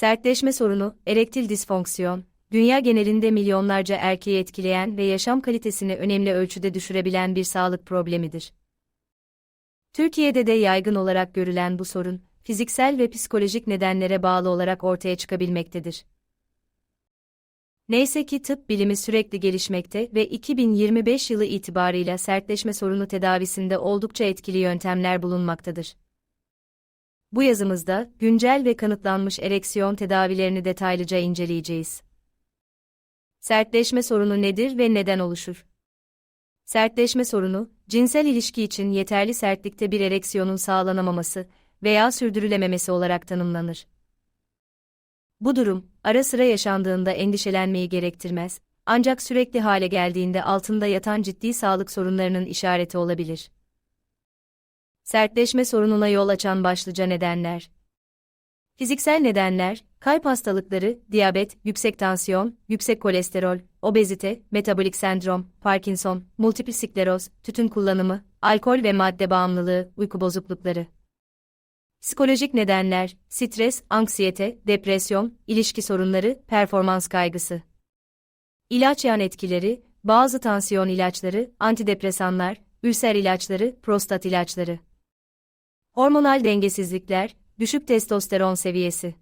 Sertleşme sorunu, erektil disfonksiyon, dünya genelinde milyonlarca erkeği etkileyen ve yaşam kalitesini önemli ölçüde düşürebilen bir sağlık problemidir. Türkiye'de de yaygın olarak görülen bu sorun, fiziksel ve psikolojik nedenlere bağlı olarak ortaya çıkabilmektedir. Neyse ki tıp bilimi sürekli gelişmekte ve 2025 yılı itibarıyla sertleşme sorunu tedavisinde oldukça etkili yöntemler bulunmaktadır. Bu yazımızda güncel ve kanıtlanmış ereksiyon tedavilerini detaylıca inceleyeceğiz. Sertleşme sorunu nedir ve neden oluşur? Sertleşme sorunu, cinsel ilişki için yeterli sertlikte bir ereksiyonun sağlanamaması veya sürdürülememesi olarak tanımlanır. Bu durum, ara sıra yaşandığında endişelenmeyi gerektirmez, ancak sürekli hale geldiğinde altında yatan ciddi sağlık sorunlarının işareti olabilir. Sertleşme sorununa yol açan başlıca nedenler. Fiziksel nedenler, kalp hastalıkları, diyabet, yüksek tansiyon, yüksek kolesterol, obezite, metabolik sendrom, Parkinson, multiple skleroz, tütün kullanımı, alkol ve madde bağımlılığı, uyku bozuklukları. Psikolojik nedenler, stres, anksiyete, depresyon, ilişki sorunları, performans kaygısı. İlaç yan etkileri, bazı tansiyon ilaçları, antidepresanlar, ülser ilaçları, prostat ilaçları. Hormonal dengesizlikler, düşük testosteron seviyesi.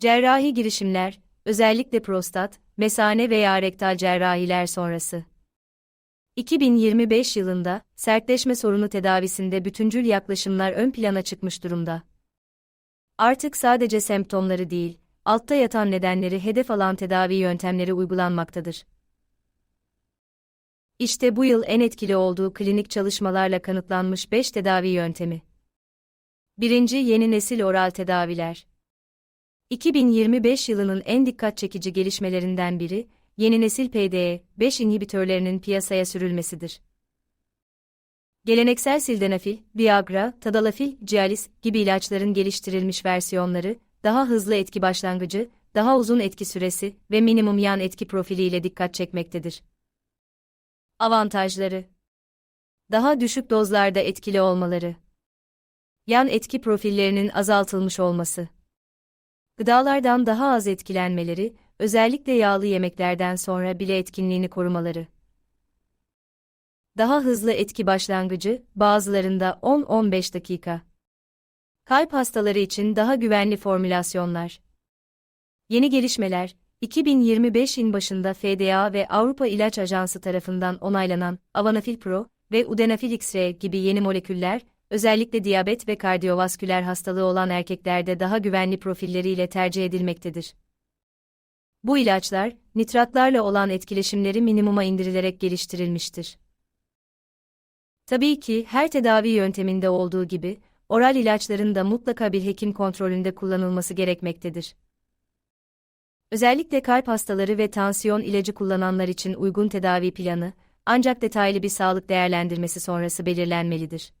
Cerrahi girişimler, özellikle prostat, mesane veya rektal cerrahiler sonrası. 2025 yılında sertleşme sorunu tedavisinde bütüncül yaklaşımlar ön plana çıkmış durumda. Artık sadece semptomları değil, altta yatan nedenleri hedef alan tedavi yöntemleri uygulanmaktadır. İşte bu yıl en etkili olduğu klinik çalışmalarla kanıtlanmış 5 tedavi yöntemi. Birinci Yeni nesil oral tedaviler. 2025 yılının en dikkat çekici gelişmelerinden biri, yeni nesil PDE-5 inhibitörlerinin piyasaya sürülmesidir. Geleneksel sildenafil, Viagra, Tadalafil, Cialis gibi ilaçların geliştirilmiş versiyonları, daha hızlı etki başlangıcı, daha uzun etki süresi ve minimum yan etki profiliyle dikkat çekmektedir. Avantajları Daha düşük dozlarda etkili olmaları Yan etki profillerinin azaltılmış olması Gıdalardan daha az etkilenmeleri, özellikle yağlı yemeklerden sonra bile etkinliğini korumaları. Daha hızlı etki başlangıcı, bazılarında 10-15 dakika. Kalp hastaları için daha güvenli formülasyonlar. Yeni gelişmeler, 2025'in başında FDA ve Avrupa İlaç Ajansı tarafından onaylanan Avanafil Pro ve Udenafil X-Ray gibi yeni moleküller, özellikle diyabet ve kardiyovasküler hastalığı olan erkeklerde daha güvenli profilleriyle tercih edilmektedir. Bu ilaçlar, nitratlarla olan etkileşimleri minimuma indirilerek geliştirilmiştir. Tabii ki her tedavi yönteminde olduğu gibi, oral ilaçların da mutlaka bir hekim kontrolünde kullanılması gerekmektedir. Özellikle kalp hastaları ve tansiyon ilacı kullananlar için uygun tedavi planı, ancak detaylı bir sağlık değerlendirmesi sonrası belirlenmelidir.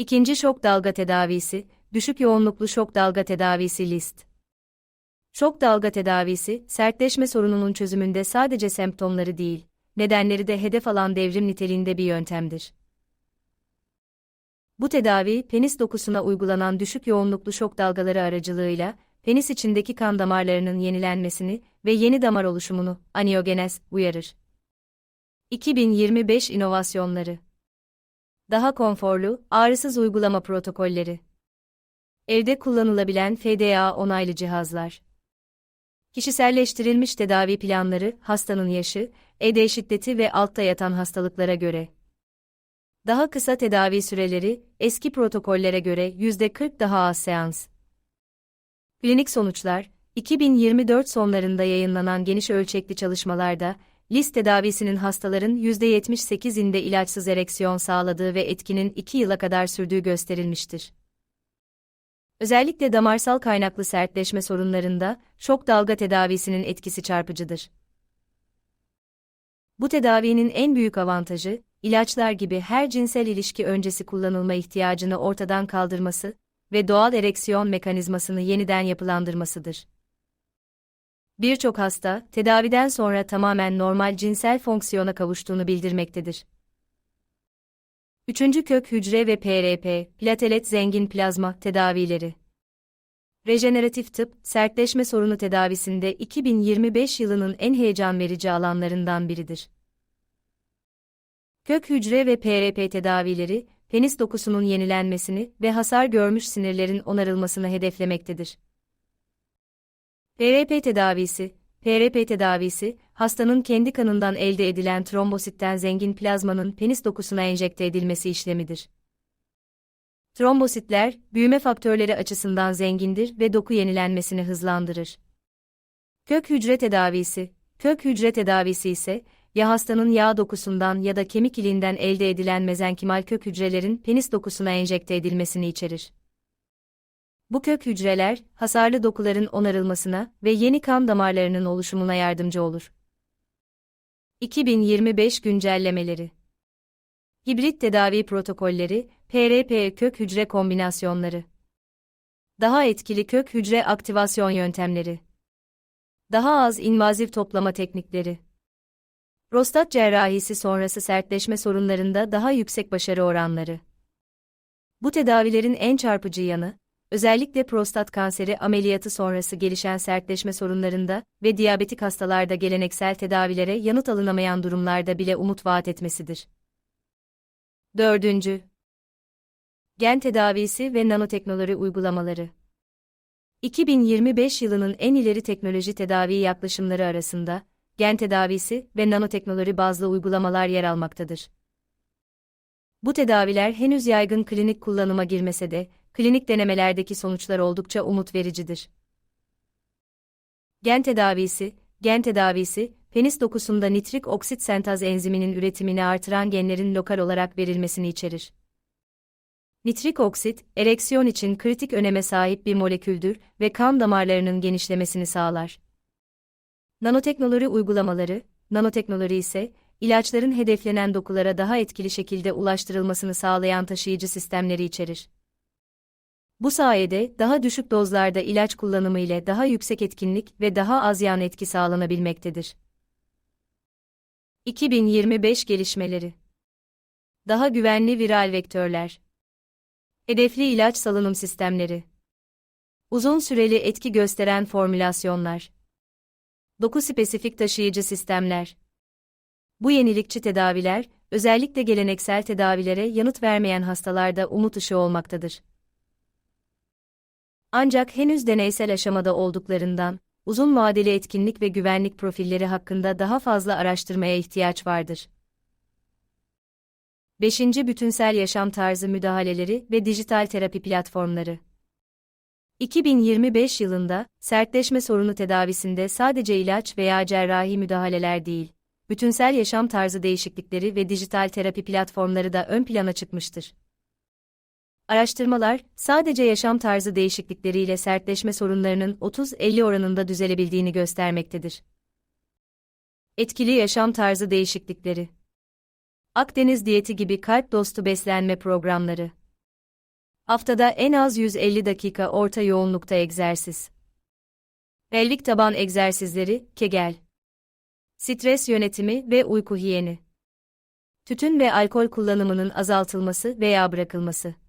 İkinci şok dalga tedavisi, düşük yoğunluklu şok dalga tedavisi list. Şok dalga tedavisi, sertleşme sorununun çözümünde sadece semptomları değil, nedenleri de hedef alan devrim niteliğinde bir yöntemdir. Bu tedavi, penis dokusuna uygulanan düşük yoğunluklu şok dalgaları aracılığıyla, penis içindeki kan damarlarının yenilenmesini ve yeni damar oluşumunu, aniyogenez, uyarır. 2025 inovasyonları Daha konforlu, ağrısız uygulama protokolleri Evde kullanılabilen FDA onaylı cihazlar Kişiselleştirilmiş tedavi planları, hastanın yaşı, ED şiddeti ve altta yatan hastalıklara göre. Daha kısa tedavi süreleri, eski protokollere göre %40 daha az seans. Klinik sonuçlar, 2024 sonlarında yayınlanan geniş ölçekli çalışmalarda, list tedavisinin hastaların %78'inde ilaçsız ereksiyon sağladığı ve etkinin 2 yıla kadar sürdüğü gösterilmiştir. Özellikle damarsal kaynaklı sertleşme sorunlarında şok dalga tedavisinin etkisi çarpıcıdır. Bu tedavinin en büyük avantajı, ilaçlar gibi her cinsel ilişki öncesi kullanılma ihtiyacını ortadan kaldırması ve doğal ereksiyon mekanizmasını yeniden yapılandırmasıdır. Birçok hasta, tedaviden sonra tamamen normal cinsel fonksiyona kavuştuğunu bildirmektedir. Üçüncü kök hücre ve PRP, platelet zengin plazma tedavileri. Rejeneratif tıp, sertleşme sorunu tedavisinde 2025 yılının en heyecan verici alanlarından biridir. Kök hücre ve PRP tedavileri, penis dokusunun yenilenmesini ve hasar görmüş sinirlerin onarılmasını hedeflemektedir. PRP tedavisi, PRP tedavisi, hastanın kendi kanından elde edilen trombositten zengin plazmanın penis dokusuna enjekte edilmesi işlemidir. Trombositler, büyüme faktörleri açısından zengindir ve doku yenilenmesini hızlandırır. Kök hücre tedavisi, kök hücre tedavisi ise, ya hastanın yağ dokusundan ya da kemik iliğinden elde edilen mezenkimal kök hücrelerin penis dokusuna enjekte edilmesini içerir. Bu kök hücreler, hasarlı dokuların onarılmasına ve yeni kan damarlarının oluşumuna yardımcı olur. 2025 güncellemeleri Hibrit tedavi protokolleri, PRP kök hücre kombinasyonları. Daha etkili kök hücre aktivasyon yöntemleri. Daha az invaziv toplama teknikleri. Prostat cerrahisi sonrası sertleşme sorunlarında daha yüksek başarı oranları. Bu tedavilerin en çarpıcı yanı, özellikle prostat kanseri ameliyatı sonrası gelişen sertleşme sorunlarında ve diyabetik hastalarda geleneksel tedavilere yanıt alınamayan durumlarda bile umut vaat etmesidir. Dördüncü, Gen tedavisi ve nanoteknoloji uygulamaları. 2025 yılının en ileri teknoloji tedavi yaklaşımları arasında, gen tedavisi ve nanoteknoloji bazlı uygulamalar yer almaktadır. Bu tedaviler henüz yaygın klinik kullanıma girmese de, klinik denemelerdeki sonuçlar oldukça umut vericidir. Gen tedavisi, gen tedavisi, penis dokusunda nitrik oksit sentaz enziminin üretimini artıran genlerin lokal olarak verilmesini içerir. Nitrik oksit, ereksiyon için kritik öneme sahip bir moleküldür ve kan damarlarının genişlemesini sağlar. Nanoteknoloji uygulamaları, nanoteknoloji ise, ilaçların hedeflenen dokulara daha etkili şekilde ulaştırılmasını sağlayan taşıyıcı sistemleri içerir. Bu sayede daha düşük dozlarda ilaç kullanımı ile daha yüksek etkinlik ve daha az yan etki sağlanabilmektedir. 2025 gelişmeleri. Daha güvenli viral vektörler. Hedefli ilaç salınım sistemleri. Uzun süreli etki gösteren formülasyonlar. Doku spesifik taşıyıcı sistemler. Bu yenilikçi tedaviler, özellikle geleneksel tedavilere yanıt vermeyen hastalarda umut ışığı olmaktadır. Ancak henüz deneysel aşamada olduklarından, uzun vadeli etkinlik ve güvenlik profilleri hakkında daha fazla araştırmaya ihtiyaç vardır. 5. Bütünsel yaşam tarzı müdahaleleri ve dijital terapi platformları. 2025 yılında sertleşme sorunu tedavisinde sadece ilaç veya cerrahi müdahaleler değil, bütünsel yaşam tarzı değişiklikleri ve dijital terapi platformları da ön plana çıkmıştır. Araştırmalar, sadece yaşam tarzı değişiklikleriyle sertleşme sorunlarının 30-50 oranında düzelebildiğini göstermektedir. Etkili yaşam tarzı değişiklikleri Akdeniz diyeti gibi kalp dostu beslenme programları. Haftada en az 150 dakika orta yoğunlukta egzersiz. Pelvik taban egzersizleri, kegel. Stres yönetimi ve uyku hiyeni. Tütün ve alkol kullanımının azaltılması veya bırakılması.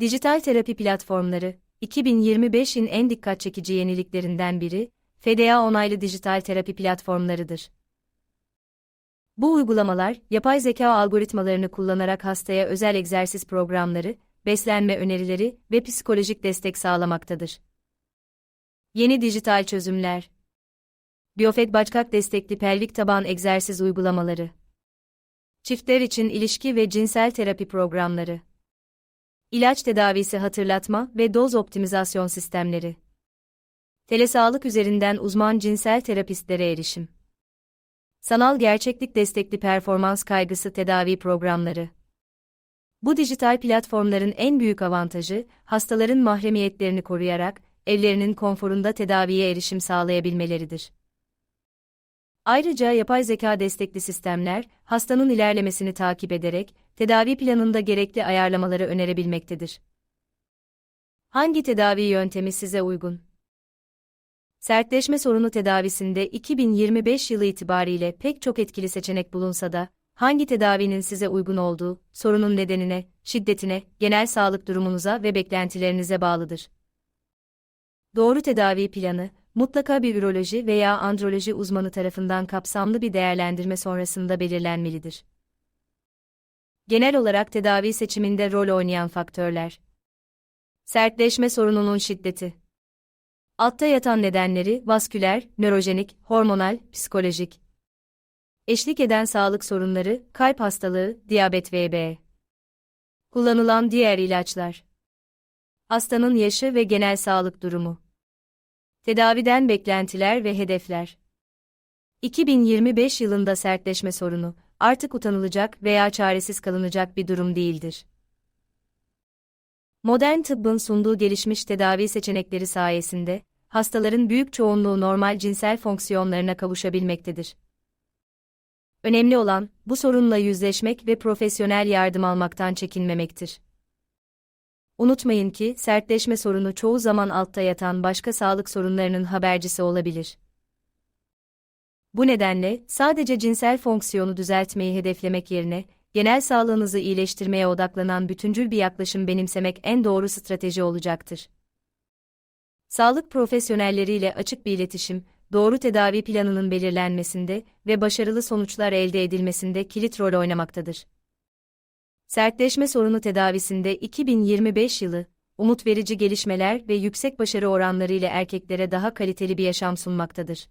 Dijital terapi platformları, 2025'in en dikkat çekici yeniliklerinden biri, FDA onaylı dijital terapi platformlarıdır. Bu uygulamalar, yapay zeka algoritmalarını kullanarak hastaya özel egzersiz programları, beslenme önerileri ve psikolojik destek sağlamaktadır. Yeni dijital çözümler Biofed Başkak destekli pelvik taban egzersiz uygulamaları Çiftler için ilişki ve cinsel terapi programları İlaç tedavisi hatırlatma ve doz optimizasyon sistemleri. Telesağlık üzerinden uzman cinsel terapistlere erişim. Sanal gerçeklik destekli performans kaygısı tedavi programları. Bu dijital platformların en büyük avantajı, hastaların mahremiyetlerini koruyarak, evlerinin konforunda tedaviye erişim sağlayabilmeleridir. Ayrıca yapay zeka destekli sistemler, hastanın ilerlemesini takip ederek, tedavi planında gerekli ayarlamaları önerebilmektedir. Hangi tedavi yöntemi size uygun? Sertleşme sorunu tedavisinde 2025 yılı itibariyle pek çok etkili seçenek bulunsa da, hangi tedavinin size uygun olduğu, sorunun nedenine, şiddetine, genel sağlık durumunuza ve beklentilerinize bağlıdır. Doğru tedavi planı, mutlaka bir üroloji veya androloji uzmanı tarafından kapsamlı bir değerlendirme sonrasında belirlenmelidir. Genel olarak tedavi seçiminde rol oynayan faktörler. Sertleşme sorununun şiddeti. Altta yatan nedenleri vasküler, nörojenik, hormonal, psikolojik. Eşlik eden sağlık sorunları, kalp hastalığı, diyabet vb. Kullanılan diğer ilaçlar. Hastanın yaşı ve genel sağlık durumu. Tedaviden beklentiler ve hedefler. 2025 yılında sertleşme sorunu artık utanılacak veya çaresiz kalınacak bir durum değildir. Modern tıbbın sunduğu gelişmiş tedavi seçenekleri sayesinde hastaların büyük çoğunluğu normal cinsel fonksiyonlarına kavuşabilmektedir. Önemli olan bu sorunla yüzleşmek ve profesyonel yardım almaktan çekinmemektir. Unutmayın ki sertleşme sorunu çoğu zaman altta yatan başka sağlık sorunlarının habercisi olabilir. Bu nedenle sadece cinsel fonksiyonu düzeltmeyi hedeflemek yerine genel sağlığınızı iyileştirmeye odaklanan bütüncül bir yaklaşım benimsemek en doğru strateji olacaktır. Sağlık profesyonelleriyle açık bir iletişim, doğru tedavi planının belirlenmesinde ve başarılı sonuçlar elde edilmesinde kilit rol oynamaktadır. Sertleşme sorunu tedavisinde 2025 yılı, umut verici gelişmeler ve yüksek başarı oranları ile erkeklere daha kaliteli bir yaşam sunmaktadır.